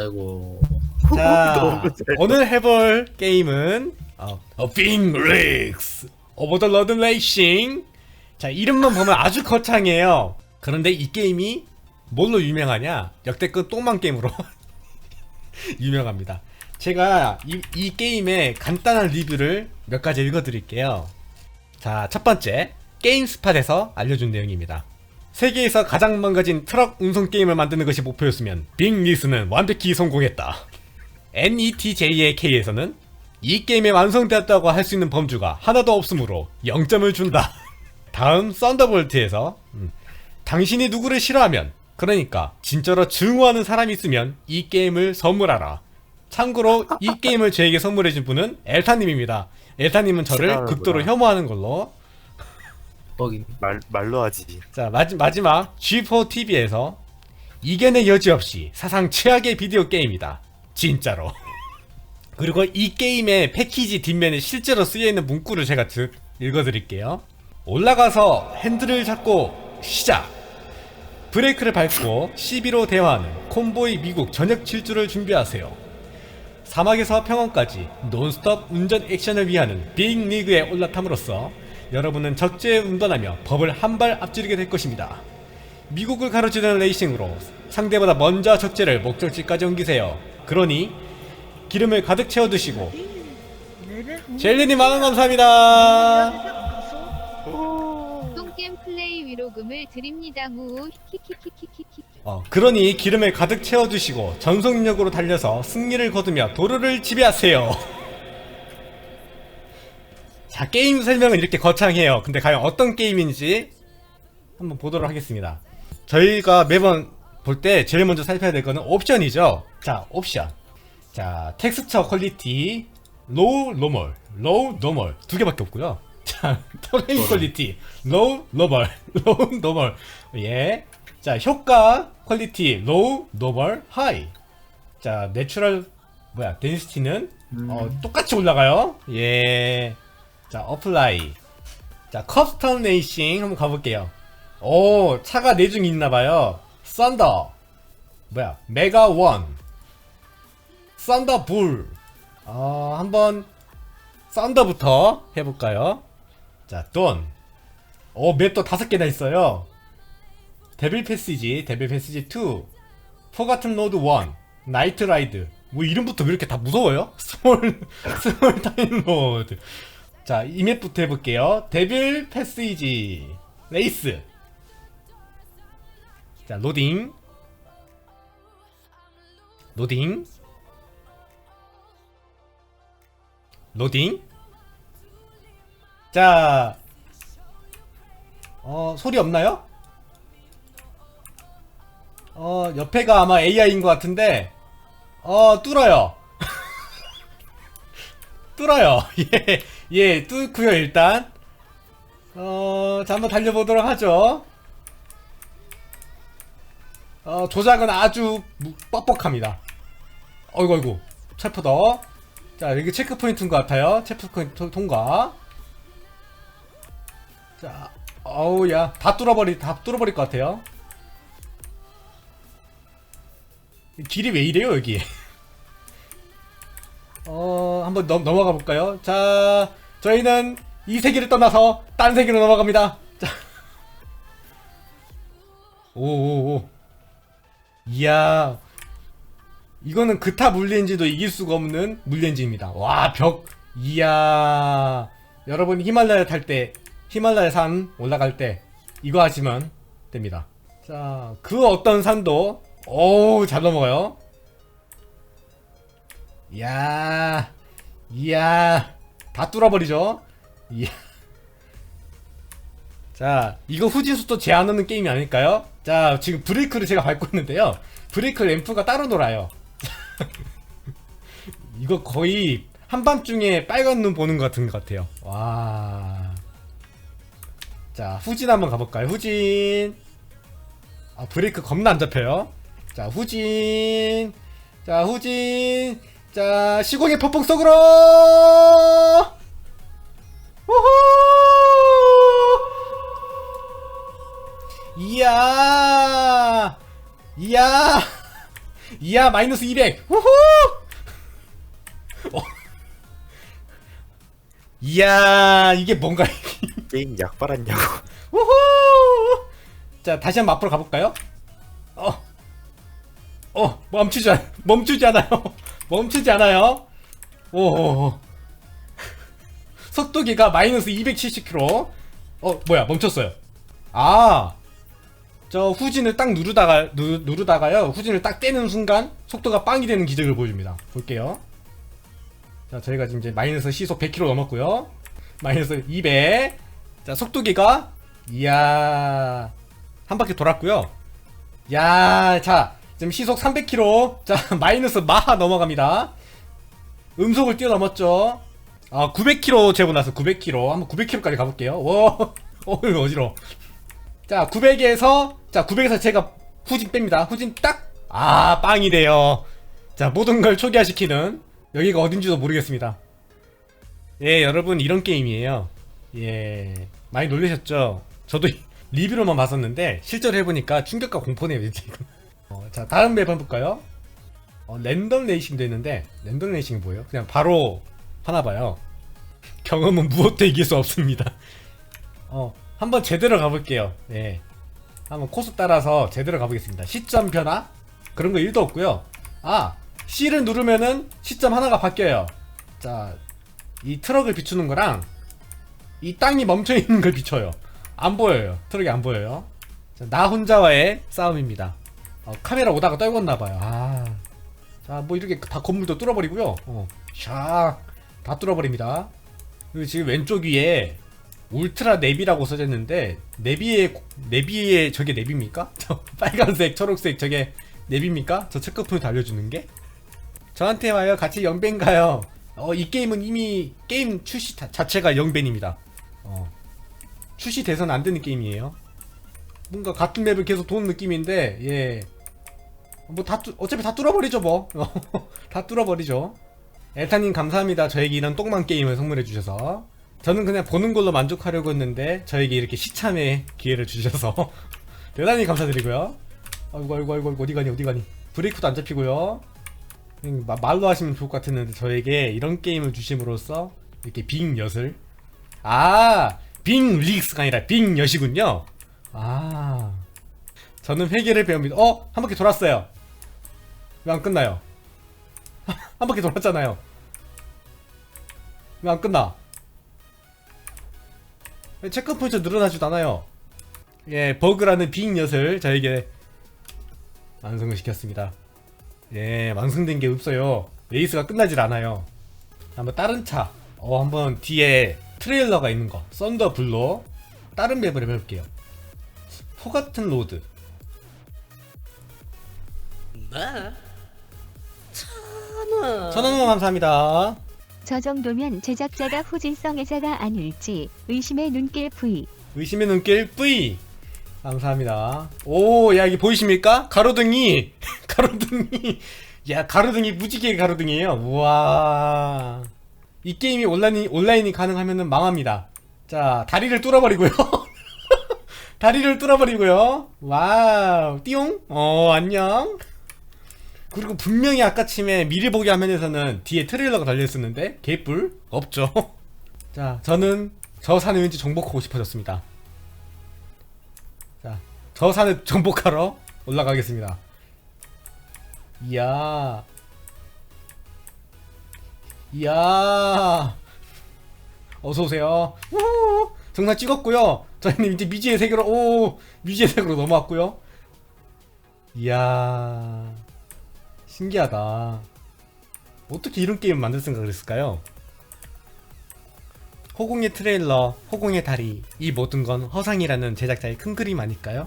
아이고 자, 오늘 해볼 게임은 어, 빙 릭스 오버 더 러드 레이싱. 자, 이름만 보면 아주 거창해요. 그런데 이 게임이 뭘로 유명하냐? 역대급 똥망 게임으로 유명합니다. 제가 이, 이 게임의 간단한 리뷰를 몇 가지 읽어드릴게요. 자, 첫 번째. 게임 스팟에서 알려준 내용입니다. 세계에서 가장 망가진 트럭 운송 게임을 만드는 것이 목표였으면 빅 리스는 완벽히 성공했다. NETJAK에서는 이 게임이 완성되었다고 할 수 있는 범주가 하나도 없으므로 0점을 준다. 다음 썬더볼트에서 음, 당신이 누구를 싫어하면 그러니까 진짜로 증오하는 사람이 있으면 이 게임을 선물하라. 참고로 이 게임을 저에게 선물해준 분은 엘타님입니다. 엘타님은 저를. 극도로 혐오하는 걸로 뻑이 말 말로 하지. 자 마지, 마지막 G4TV에서 이견의 여지 없이 사상 최악의 비디오 게임이다. 진짜로. 그리고 이 게임의 패키지 뒷면에 실제로 쓰여 있는 문구를 제가 드, 읽어드릴게요. 올라가서 핸들을 잡고 시작! 브레이크를 밟고 11호 대화하는 콤보이 미국 전역 질주를 준비하세요. 사막에서 평원까지 논스톱 운전 액션을 위하는 빅 리그에 올라탐으로써 여러분은 적재에 운전하며 법을 한 발 앞지르게 될 것입니다. 미국을 가로지르는 레이싱으로 상대보다 먼저 적재를 목적지까지 옮기세요. 그러니 기름을 가득 채워 두시고 젤리님 만원 감사합니다. 똥겜 플레이 위로금을 드립니다. 무. 어, 그러니 기름을 가득 채워 두시고 전속력으로 달려서 승리를 거두며 도로를 지배하세요. 자, 게임 설명은 이렇게 거창해요. 근데 과연 어떤 게임인지 한번 보도록 하겠습니다. 저희가 매번 볼 때 제일 먼저 살펴야 될 거는 옵션이죠. 자, 옵션. 자, 텍스처 퀄리티, 로우, 노멀, 로우, 노멀 두 개밖에 없고요. 자, 터레인 퀄리티, 로우, 노멀, 로우, 노멀. 예. 자, 효과 퀄리티, 로우, 노멀, 하이. 자, 내추럴 뭐야, 덴시티는 어, 똑같이 올라가요. 예. 자, 어플라이. 자, 커스텀 레이싱 한번 가볼게요. 오, 차가 네중 있나봐요. 썬더. 뭐야, 메가 원. 썬더 불. 어, 한번, 썬더부터 해볼까요? 자, 돈. 오, 맵도 다섯 개나 있어요. 데빌 패시지, 데빌 패시지 2. 포가튼 로드 1. 나이트 라이드. 뭐 이름부터 왜 이렇게 다 무서워요? 스몰, 스몰 타임 로드. 자, 이 맵부터 해볼게요. 데빌 패시지 레이스. 자, 로딩. 로딩. 로딩. 자, 어, 소리 없나요? 어, 옆에가 아마 AI인 것 같은데, 어, 뚫어요. 뚫어요. 예, 예, 뚫고요, 일단. 어, 자, 한번 달려보도록 하죠. 어, 조작은 아주 무- 뻑뻑합니다. 어이구, 어이구. 체포더. 자, 여기 체크포인트인 것 같아요. 체크포인트 통과. 자, 어우, 야. 다 뚫어버리, 다 뚫어버릴 것 같아요. 길이 왜 이래요, 여기? 어, 한번 넘, 넘어가 볼까요? 자, 저희는 이 세계를 떠나서 딴 세계로 넘어갑니다. 자. 오오오. 이야. 이거는 그타 물리엔진도 이길 수가 없는 물리엔진입니다. 와, 벽. 이야. 여러분 히말라야 탈 때, 히말라야 산 올라갈 때 이거 하시면 됩니다. 자, 그 어떤 산도 오, 잘 넘어가요. 이야, 이야, 다 뚫어버리죠. 이야. 자, 이거 후진 속도 제한하는 게임이 아닐까요? 자, 지금 브레이크를 제가 밟고 있는데요. 브레이크 램프가 따로 놀아요. 이거 거의 한밤중에 빨간 눈 보는 것 같은 것 같아요. 와. 자, 후진 한번 가볼까요? 후진. 아, 브레이크 겁나 안 잡혀요. 자, 후진. 자, 후진. 자, 시공의 폭풍 속으로! 우후! 이야! 이야! 이야 마이너스 200 우후 어. 이야 이게 뭔가 게임 약발았냐고. 우후 자 다시 한번 앞으로 가볼까요? 어, 어 멈추지 않, 멈추지 않아요 멈추지 않아요. 오오오. 속도기가 마이너스 270km 어 뭐야 멈췄어요. 아 저 후진을 딱 누르다가 누, 누르다가요. 후진을 딱 떼는 순간 속도가 빵이 되는 기적을 보여줍니다. 볼게요. 자 저희가 지금 이제 마이너스 시속 100km 넘었고요. 마이너스 200 자 속도기가 이야 한 바퀴 돌았고요. 야 자 지금 시속 300km 자 마이너스 마하 넘어갑니다. 음속을 뛰어넘었죠. 아 900km 재고 나서 900km 한번 900km까지 가볼게요. 와 어휴 어지러워. 자 900에서 자 900에서 제가 후진 뺍니다. 후진 딱! 아 빵이 돼요. 자 모든 걸 초기화시키는 여기가 어딘지도 모르겠습니다. 예 여러분 이런 게임이에요. 예 많이 놀라셨죠? 저도 리뷰로만 봤었는데 실제로 해보니까 충격과 공포네요 지금 어, 자 다음 맵 한번 볼까요? 어, 랜덤 레이싱도 있는데 랜덤 레이싱이 뭐예요? 그냥 바로 하나 봐요. 경험은 무엇도 이길 수 없습니다. 어 한번 제대로 가볼게요. 예 한번 코스 따라서 제대로 가보겠습니다. 시점 변화? 그런 거 1도 없고요. 아 C를 누르면은 시점 하나가 바뀌어요. 자 이 트럭을 비추는 거랑 이 땅이 멈춰 있는 걸 비춰요. 안 보여요. 트럭이 안 보여요. 자, 나 혼자와의 싸움입니다 어, 카메라 오다가 떨궜나 봐요 아. 자, 뭐 이렇게 다 건물도 뚫어버리고요. 어, 샥. 다 뚫어버립니다. 그리고 지금 왼쪽 위에 울트라 네비라고 써졌는데 네비의 네비의 저게 네비입니까? 저 빨간색, 초록색 저게 네비입니까? 저 체크포인트 알려주는 게? 저한테 와요. 같이 영벤 가요. 어, 이 게임은 이미 게임 출시 자, 자체가 영벤입니다. 어, 출시돼서는 안 되는 게임이에요. 뭔가 같은 맵을 계속 도는 느낌인데, 예. 뭐 다 어차피 다 뚫어버리죠 뭐. 다 뚫어버리죠. 엘타님 감사합니다. 저에게 이런 똥망 게임을 선물해 주셔서. 저는 그냥 보는 걸로 만족하려고 했는데 저에게 이렇게 시참의 기회를 주셔서 대단히 감사드리고요. 아이고 아이고 아이고 어디 가니 어디 가니. 브레이크도 안 잡히고요. 음, 마- 말로 하시면 좋을 것 같았는데 저에게 이런 게임을 주심으로써 이렇게 빙 엿을 아, 빙 리익스가 아니라 빙 엿이군요. 아. 저는 회계를 배웁니다. 어? 한 바퀴 돌았어요. 왜 안 끝나요? 한 바퀴 돌았잖아요. 왜 안 끝나? 왜 체크 포인트 늘어나지도 않아요? 예, 버그라는 빅 엿을 저에게 완성을 시켰습니다. 예, 완성된 게 없어요. 레이스가 끝나질 않아요. 한번 다른 차, 어, 한번 뒤에 트레일러가 있는 거, 썬더 블로 다른 맵을 해볼게요. 포 같은 로드. 천원원 감사합니다. 저 정도면 제작자가 후진성애자가 아닐지 의심의 눈길 V. 의심의 눈길 뿌이 감사합니다. 오, 야 이게 보이십니까? 가로등이 가로등이 야 가로등이 무지개 가로등이에요. 우와. 이 게임이 온라인이 온라인이 가능하면은 망합니다. 자 다리를 뚫어버리고요. 다리를 뚫어버리고요. 와우, 띠용. 어 안녕. 그리고 분명히 아까 침에 미리 보기 화면에서는 뒤에 트레일러가 달려있었는데 개뿔 없죠. 자, 저는 저 산을 왠지 정복하고 싶어졌습니다. 자, 저 산을 정복하러 올라가겠습니다. 이야. 이야. 어서오세요. 우 정상 찍었고요. 저희는 이제 미지의 세계로, 오, 미지의 세계로 넘어왔고요. 이야. 신기하다. 어떻게 이런 게임 만들 생각을 했을까요? 호공의 트레일러, 호공의 다리, 이 모든 건 허상이라는 제작자의 큰 그림 아닐까요?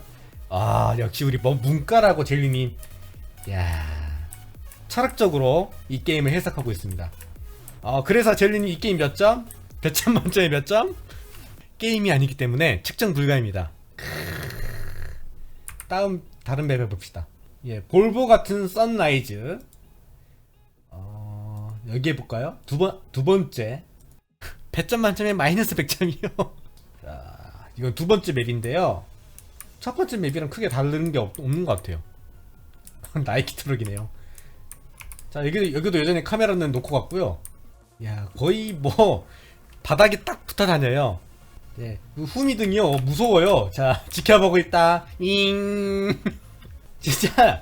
아, 역시 우리 뭐 문과라고 젤리님. 야 철학적으로 이 게임을 해석하고 있습니다. 어, 그래서 젤리님 이 게임 몇 점? 몇 점 만점에 몇 점? 게임이 아니기 때문에 측정 불가입니다. 다음 다른 맵 해봅시다. 예, 볼보 같은 선라이즈. 어, 여기 해볼까요? 두 번, 두 번째. 100점 만점에 마이너스 100점이요. 자, 이건 두 번째 맵인데요. 첫 번째 맵이랑 크게 다른 게 없, 없는 것 같아요. 나이키 트럭이네요. 자 여기 여기도 여전히 카메라는 놓고 갔고요. 야 거의 뭐 바닥에 딱 붙어 다녀요. 예, 그 후미등이요 무서워요. 자 지켜보고 있다. 잉. 진짜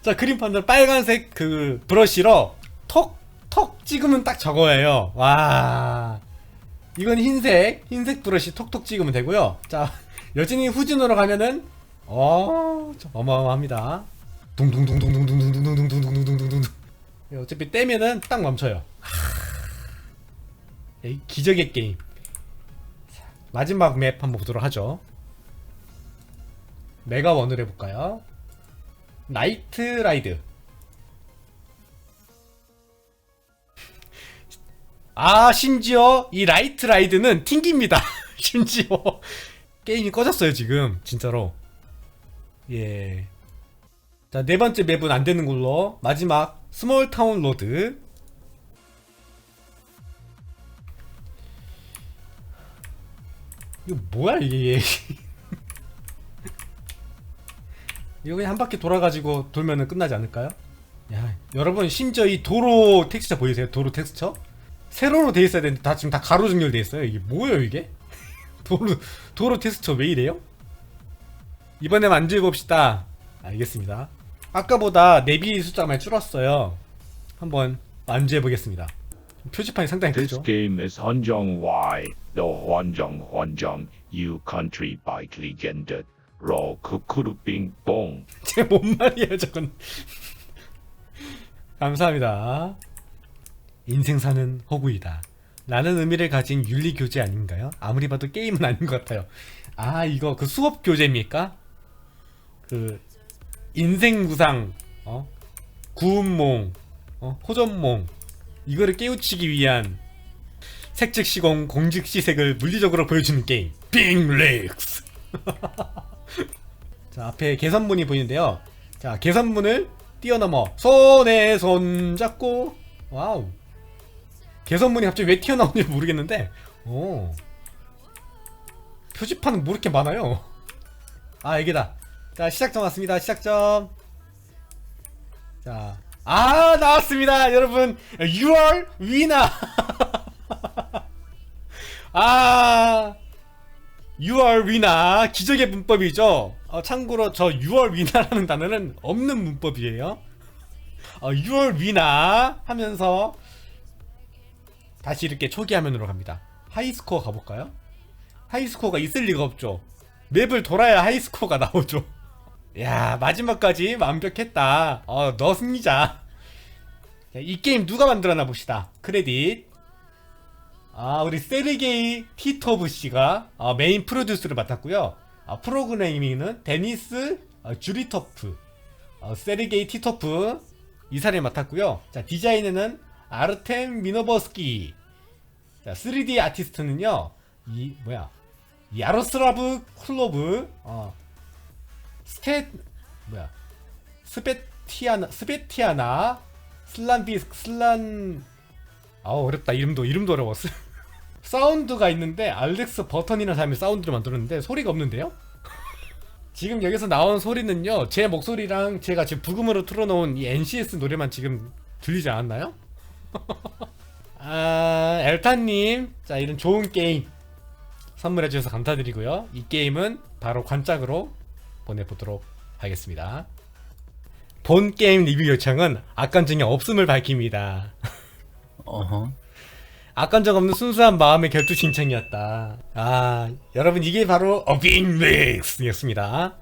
자 그림 판들 빨간색 그 브러쉬로 톡톡 찍으면 딱 저거예요. 와. 이건 흰색 흰색 브러쉬 톡톡 찍으면 되고요. 자 여진이 후진으로 가면은 어좀 어마어마합니다. 둥둥둥둥둥둥둥둥둥둥둥둥둥둥. 어차피 떼면은 딱 멈춰요. 이 기적의 게임. 자, 마지막 맵 한번 보도록 하죠. 메가 원을 해볼까요? 나이트 라이드. 아 심지어 이 라이트 라이드는 튕깁니다. 심지어 게임이 꺼졌어요 지금 진짜로. 예. 자, 네 번째 맵은 안 되는 걸로. 마지막, 스몰 타운 로드. 이거 뭐야, 이게. 이거 그냥 한 바퀴 돌아가지고 돌면은 끝나지 않을까요? 야, 여러분, 심지어 이 도로 텍스처 보이세요? 도로 텍스처? 세로로 돼 있어야 되는데, 다 지금 다 가로 정렬돼 있어요. 이게 뭐예요, 이게? 도로, 도로 텍스처 왜 이래요? 이번에 만져봅시다. 알겠습니다. 아까보다 내비 숫자가 많이 줄었어요. 한번 만져보겠습니다. 표지판이 상당히 This 크죠? game is 헌정 Y, the 헌정 헌정 U country bike legend. 로 크크루 빙봉. 제뭔 말이에요, 저건. 감사합니다. 인생 사는 허구이다. 라는 의미를 가진 윤리 교재 아닌가요? 아무리 봐도 게임은 아닌 것 같아요. 아, 이거 그 수업 교재입니까? 그 인생 무상, 어? 구운몽, 어? 호전몽 이거를 깨우치기 위한 색즉시공 공즉시색을 물리적으로 보여주는 게임 빙렉스 자 앞에 개선문이 보이는데요. 자 개선문을 뛰어넘어. 손에 손 잡고. 와우. 개선문이 갑자기 왜 튀어나오는지 모르겠는데. 오. 표지판은 뭐 이렇게 많아요? 아 여기다. 자 시작점 왔습니다. 시작점. 자, 아, 나왔습니다. 여러분, 6월 위나. 아, 6월 위나. 기적의 문법이죠. 어, 참고로 저 6월 위나라는 단어는 없는 문법이에요. 어, 6월 위나 하면서 다시 이렇게 초기 화면으로 갑니다. 하이스코어 가볼까요? 하이스코어가 있을 리가 없죠. 맵을 돌아야 하이스코어가 나오죠. 야 마지막까지 완벽했다. 어, 너 승리자. 자, 이 게임 누가 만들었나 봅시다. 크레딧. 아, 우리 세르게이 티토브 씨가 어, 메인 프로듀스를 맡았고요. 아, 프로그래밍은 데니스 어, 주리토프, 어, 세르게이 티토프 이 사람이 맡았고요. 자, 디자인은 아르템 미노버스키. 자, 3D 아티스트는요. 이 뭐야? 야로스라브 쿨로브. 어, 스테 뭐야 스페티아나 스페티아나 슬란비스 슬란 아 어렵다 이름도 이름도 어려웠어 사운드가 있는데 알렉스 버튼이라는 사람이 사운드를 만들었는데 소리가 없는데요? 지금 여기서 나온 소리는요 제 목소리랑 제가 지금 부금으로 틀어놓은 이 NCS 노래만 지금 들리지 않았나요? 아 엘타님 자 이런 좋은 게임 선물해 주셔서 감사드리고요 이 게임은 바로 관짝으로 보내보도록 하겠습니다. 본 게임 리뷰 요청은 악감정이 없음을 밝힙니다. 어허. 악감정 없는 순수한 마음의 결투 신청이었다. 아, 여러분 이게 바로 어빙믹스였습니다.